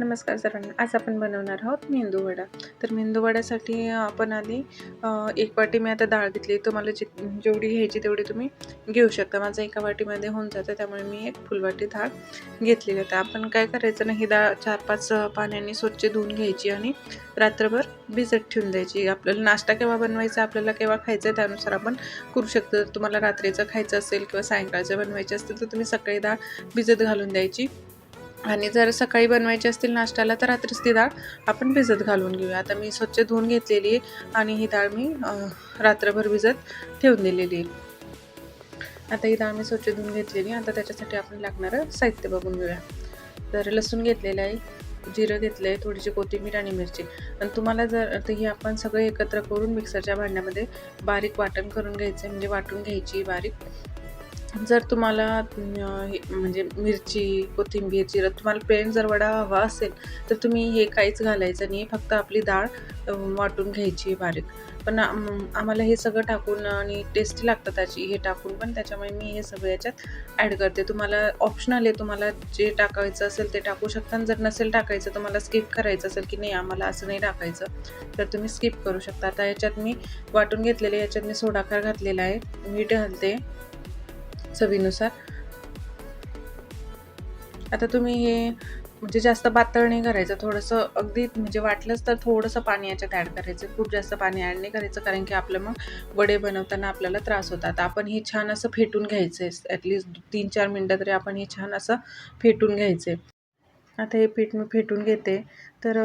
नमस्कार सर्वांना आज आपण बनवणार आहोत मेंदू वडा. तर मेंदू वड्यासाठी आपण आधी एक वाटी मी आता डाळ घेतली. तुम्हाला जे जेवढी घ्यायची तेवढी तुम्ही घेऊ शकता. माझं एका वाटीमध्ये होऊन जातं. त्यामुळे मी एक फुलवाटी डाळ घेतलेली आता आपण काय करायचं ना ही डाळ चार पाच पाण्याने स्वच्छ धुवून घ्यायची आणि रात्रभर भिजत ठेवून द्यायची. आपल्याला नाश्ता केव्हा बनवायचा आपल्याला केव्हा खायचं आहे त्यानुसार आपण करू शकतो. तुम्हाला रात्रीचं खायचं असेल किंवा सायंकाळचं बनवायचं असेल तर तुम्ही सकाळी डाळ भिजत घालून द्यायची. आणि जर सकाळी बनवायची असतील नाश्त्याला तर रात्रीच ती डाळ आपण भिजत घालून घेऊया. आता मी स्वच्छ धुवून घेतलेली आहे आणि ही डाळ मी रात्रभर भिजत ठेवून दिलेली आहे. आता ही डाळ मी स्वच्छ धुवून घेतलेली आता त्याच्यासाठी आपण लागणारं साहित्य बघून घेऊया. तर लसूण घेतलेलं आहे जिरं घेतलं आहे थोडीशी कोथिंबीर आणि मिरची. आणि तुम्हाला जर तर ही आपण सगळे एकत्र करून मिक्सरच्या भांड्यामध्ये बारीक वाटण करून घ्यायचं आहे. म्हणजे वाटून घ्यायची बारीक. जर तुम्हाला हे म्हणजे मिरची कोथिंबीर जिरं तुम्हाला प्लेन जर वडा हवा असेल तर तुम्ही हे काहीच घालायचं नाही. फक्त आपली डाळ वाटून घ्यायची बारीक. पण आम्हाला हे सगळं टाकून आणि टेस्टी लागतं त्याची हे टाकून पण त्याच्यामुळे मी हे सगळं याच्यात ॲड करते. तुम्हाला ऑप्शनल आहे तुम्हाला जे टाकायचं असेल ते टाकू शकता आणि जर नसेल टाकायचं तुम्हाला स्किप करायचं असेल की नाही आम्हाला असं नाही टाकायचं तर तुम्ही स्किप करू शकता. आता याच्यात मी वाटून घेतलेले याच्यात मी सोडाकार घातलेला आहे मीठ घालते. चवीनुसार. आता तुम्ही हे म्हणजे जास्त पातळ नाही करायचं थोडंसं अगदी म्हणजे वाटलंच तर थोडंसं पाणी याच्यात ॲड करायचं खूप जास्त पाणी ॲड नाही करायचं कारण की आपलं मग वडे बनवताना आपल्याला त्रास होतात. आपण हे छान असं फेटून घ्यायचं आहे ॲटलिस्ट तीन चार मिनटं तरी आपण हे छान असं फेटून घ्यायचं आहे आता हे पीठ मी फेटून घेते. तर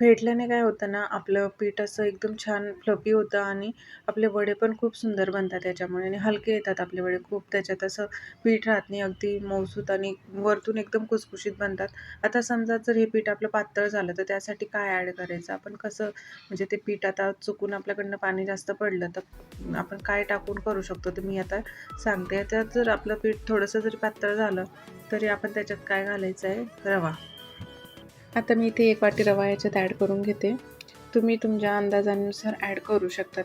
फेटल्याने काय होतं ना आपलं पीठ असं एकदम छान फ्लफी होतं आणि आपले वडे पण खूप सुंदर बनतात त्याच्यामुळे आणि हलके येतात आपले वडे खूप. त्याच्यात असं पीठ राहत नाही अगदी मऊसूत आणि वरतून एकदम कुसकुशीत बनतात. आता समजा जर हे पीठ आपलं पातळ झालं तर त्यासाठी काय ॲड करायचं? आपण कसं म्हणजे ते पीठ आता चुकून आपल्याकडनं पाणी जास्त पडलं तर आपण काय टाकून करू शकतो? ते मी आता सांगते. त्यात जर आपलं पीठ थोडंसं जरी पातळ झालं तरी आपण त्याच्यात काय घालायचं आहे? रवा. आता मी इथे एक वाटी रवा याच्यात ॲड करून घेते. तुम्ही तुमच्या अंदाजानुसार ॲड करू शकतात.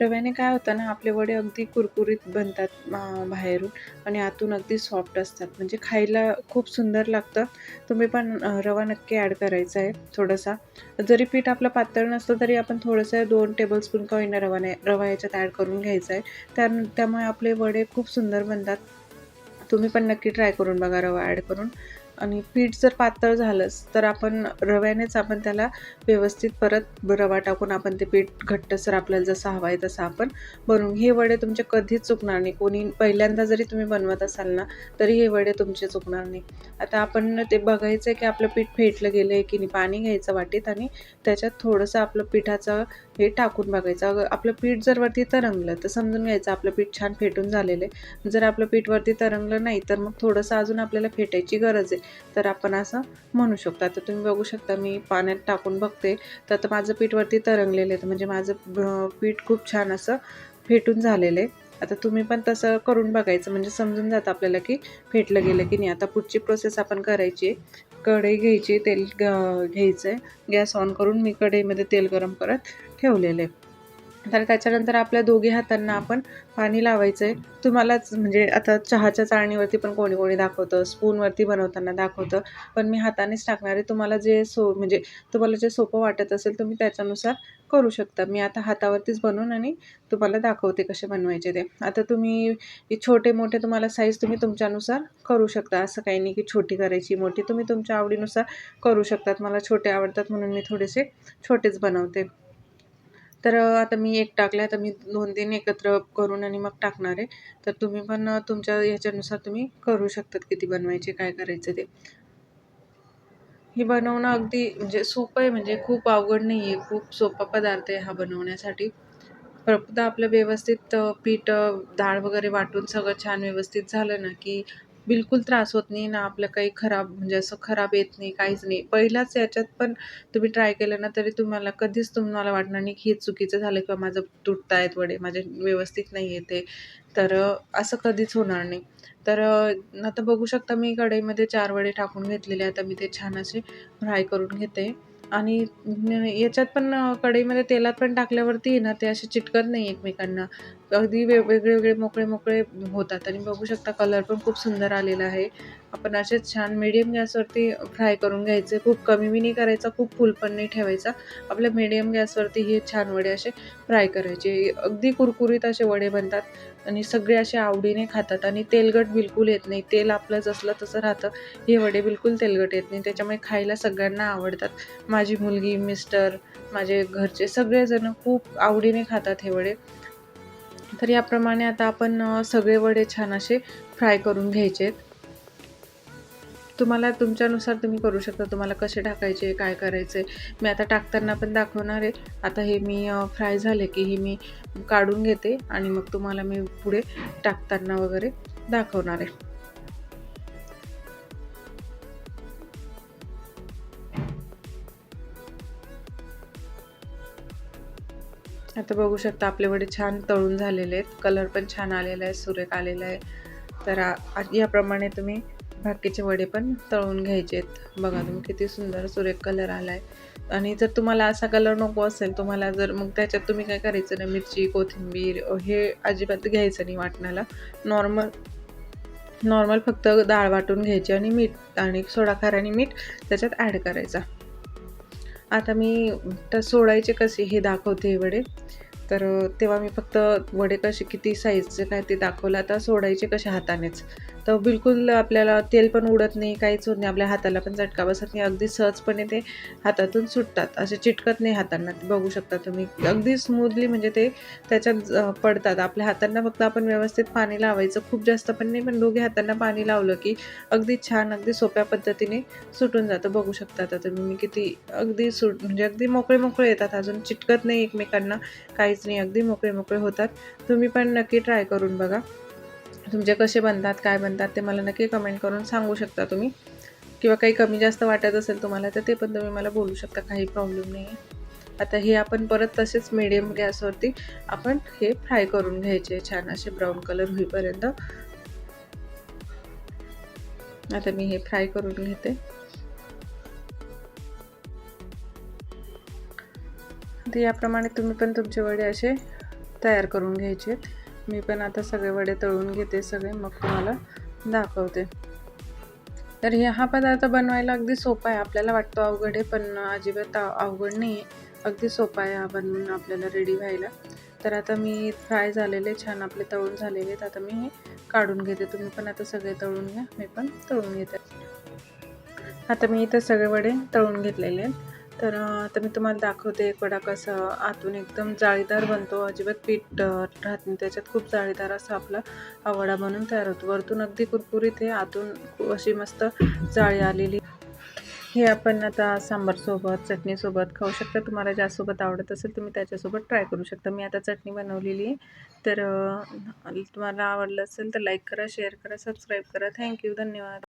रव्याने काय होतं ना आपले वडे अगदी कुरकुरीत बनतात बाहेरून आणि आतून अगदी सॉफ्ट असतात. म्हणजे खायला खूप सुंदर लागतं. तुम्ही पण रवा नक्की ॲड करायचा आहे थोडासा. जरी पीठ आपलं पातळ नसलं तरी आपण थोडंसं दोन टेबलस्पून का होईना रवाने रवा याच्यात ॲड करून घ्यायचा आहे. त्या त्यामुळे आपले वडे खूप सुंदर बनतात. तुम्ही पण नक्की ट्राय करून बघा रवा ॲड करून. आणि पीठ जर पातळ झालंच तर आपण रव्यानेच आपण त्याला व्यवस्थित परत रवा टाकून आपण ते पीठ घट्टसर आपल्याला जसं हवं आहे तसं आपण बनवून हे वडे तुमचे कधीच चुकणार नाही. कोणी पहिल्यांदा जरी तुम्ही बनवत असाल ना तरी हे वडे तुमचे चुकणार नाही. आता आपण ते बघायचं आहे की आपलं पीठ फेटलं गेलं आहे की नाही पाणी घ्यायचं वाटीत आणि त्याच्यात थोडंसं आपलं पिठाचं हे टाकून बघायचं. आपलं पीठ जर वरती तरंगलं तर समजून घ्यायचं आपलं पीठ छान फेटून झालेलं आहे. जर आपलं पीठ वरती तरंगलं नाही तर मग थोडंसं अजून आपल्याला फेटायची गरज आहे. तर आपण असं म्हणू शकतो. आता तुम्ही बघू शकता मी पाण्यात टाकून बघते. तर आता माझं पीठवरती तरंगलेलं आहे. म्हणजे माझं पीठ खूप छान असं फेटून झालेलं आहे. आता तुम्ही पण तसं करून बघायचं. म्हणजे समजून जातं आपल्याला की फेटलं गेलं की नाही. आता पुढची प्रोसेस आपण करायची आहे. कढई घ्यायची तेल घ्यायचं आहे. गॅस ऑन करून मी कढईमध्ये तेल गरम करत ठेवलेलं आहे. तर त्याच्यानंतर आपल्या दोघी हातांना आपण पाणी लावायचं आहे तुम्हालाच म्हणजे आता चहाच्या चाळणीवरती पण कोणी कोणी दाखवतं स्पूनवरती बनवताना दाखवतं. पण मी हातानेच टाकणार आहे. तुम्हाला जे सो म्हणजे तुम्हाला जे सोपं वाटत असेल तुम्ही त्याच्यानुसार करू शकता. मी आता हातावरतीच बनवून आणि तुम्हाला दाखवते कसे बनवायचे ते. आता तुम्ही छोटे मोठे तुम्हाला साईज तुम्ही तुमच्यानुसार करू शकता. असं काही नाही की छोटी करायची मोठी. तुम्ही तुमच्या आवडीनुसार करू शकतात. मला छोटे आवडतात म्हणून मी थोडेसे छोटेच बनवते. तर आता मी एक टाकला तर मी दोन तीन एकत्र करून आणि मग टाकणार आहे. तर तुम्ही पण तुमच्या ह्याच्यानुसार तुम्ही करू शकतात किती बनवायचे काय करायचं ते. हे बनवणं अगदी म्हणजे सोपं आहे म्हणजे खूप अवघड नाही आहे खूप सोपा पदार्थ आहे हा बनवण्यासाठी. फक्त आपलं व्यवस्थित पीठ डाळ वगैरे वाटून सगळं छान व्यवस्थित झालं ना की बिलकुल त्रास होत नाही ना आपलं काही खराब म्हणजे असं खराब येत नाही काहीच नाही. पहिलाच याच्यात पण तुम्ही ट्राय केलं ना तरी तुम्हाला कधीच तुम्हाला वाटणार नाही की हे चुकीचं झालं किंवा माझं तुटत आहेत वडे माझे व्यवस्थित नाही येते तर असं कधीच होणार नाही. तर आता बघू शकता मी कढईमध्ये चार वडे टाकून घेतलेले आता मी ते छान असे फ्राय करून घेते. आणि याच्यात पण कढईमध्ये तेलात पण टाकल्यावरती आहे ना ते असे चिटकत नाही एकमेकांना. अगदी वे वेगळे वेगळे मोकळे मोकळे होतात. आणि बघू शकता कलर पण खूप सुंदर आलेला आहे. आपण असेच छान मीडियम गॅसवरती फ्राय करून घ्यायचे. खूप कमी बी नाही करायचा खूप फुल पण नाही ठेवायचा. आपल्या मीडियम गॅसवरती हे छान वडे असे फ्राय करायचे. अगदी कुरकुरीत असे वडे बनतात आणि सगळे असे आवडीने खातात आणि तेलकट बिलकुल येत नाही. तेल आपलं जसलं तसं राहतं. हे वडे बिलकुल तेलकट येत नाही. त्याच्यामुळे खायला सगळ्यांना आवडतात. माझी मुलगी मिस्टर माझे घरचे सगळेजण खूप आवडीने खातात हे वडे. तर याप्रमाणे आता आपण सगळे वडे छान असे फ्राय करून घ्यायचे तुम्हाला तुमच्यानुसार तुम्ही करू शकता. तुम्हाला कसे टाकायचे काय करायचे? मी आता टाकताना पण दाखवणार आहे. आता हे मी फ्राय झाले की हे मी काढून घेते आणि मग तुम्हाला मी पुढे टाकताना वगैरे दाखवणार आहे. आता बघू शकता आपले वडे छान तळून झालेले आहेत. कलर पण छान आलेला आहे. सुरेख आलेला आहे. तर याप्रमाणे तुम्ही बाकीचे वडे पण तळून घ्यायचे आहेत. बघा तुम्ही किती सुंदर सुरेख कलर आला आहे आणि जर तुम्हाला असा कलर नको असेल तुम्हाला जर मग त्याच्यात तुम्ही काय करायचं ना मिरची कोथिंबीर हे अजिबात घ्यायचं नाही वाटणाला नॉर्मल नॉर्मल फक्त डाळ वाटून घ्यायची आणि मीठ आणि सोडा खार आणि मीठ त्याच्यात ॲड करायचा. आता मी तर सोडायचे कसे हे दाखवते हे वडे तर तेव्हा मी फक्त वडे कसे किती साईजचे काय ते दाखवलं. आता सोडायचे कसे हातानेच. तर बिलकुल आपल्याला तेल पण उडत नाही काहीच होत नाही. आपल्या हाताला पण चटका बसत नाही. अगदी सहजपणे ते हातातून सुटतात. असे चिटकत नाही हातांना. ते बघू शकता तुम्ही. अगदी स्मूथली म्हणजे ते त्याच्यात पडतात. आपल्या हातांना फक्त आपण व्यवस्थित पाणी लावायचं. खूप जास्त पण नाही पण दोघे हातांना पाणी लावलं की अगदी छान अगदी सोप्या पद्धतीने सुटून जातं. बघू शकता आता तुम्ही मी किती अगदी सुट म्हणजे अगदी मोकळे मोकळे येतात. अजून चिटकत नाही एकमेकांना. काहीच नाही अगदी मोकळे मोकळे होतात. तुम्ही पण नक्की ट्राय करून बघा. तुमचे कसे बनतात काय बनतात ते मला नक्की कमेंट करून सांगू शकता तुम्ही. किंवा काही कमी जास्त वाटत असेल तुम्हाला तर ते पण तुम्ही मला बोलू शकता काही प्रॉब्लेम नाही. आहे आता हे आपण परत तसेच मिडियम गॅसवरती आपण हे फ्राय करून घ्यायचे छान असे ब्राऊन कलर होईपर्यंत. आता मी हे फ्राय करून घेते. तर याप्रमाणे तुम्ही पण तुमचे वडे असे तयार करून घ्यायचे. मी पण आता सगळे वडे तळून घेते सगळे मग तुम्हाला दाखवते. तर हे हा पदार्थ बनवायला अगदी सोपा आहे. आपल्याला वाटतो अवघड आहे पण अजिबात अवघड नाही आहे. अगदी सोपा आहे हा बनवून आपल्याला रेडी व्हायला. तर आता मी फ्राय झालेले छान आपले तळून झालेले आहेत. आता मी हे काढून घेते. तुम्ही पण आता सगळे तळून घ्या. मी पण तळून घेते. आता मी इथं सगळे वडे तळून घेतलेले आहेत. तर आता मी तुम्हाला दाखवते कडा वडा कसा आतून एकदम जाळीदार बनतो. अजिबात पीठ राहत नाही. त्याच्यात खूप जाळीदार असा आपला हा वडा बनून तयार होतो. वरतून अगदी कुरकुरीत आहे आतून खूप अशी मस्त जाळी आलेली. हे आपण आता सांबारसोबत चटणीसोबत खाऊ शकता. तुम्हाला ज्यासोबत आवडत असेल तुम्ही त्याच्यासोबत ट्राय करू शकता. मी आता चटणी बनवलेली आहे. तर तुम्हाला आवडलं असेल तर लाईक करा शेअर करा सबस्क्राईब करा. थँक्यू धन्यवाद.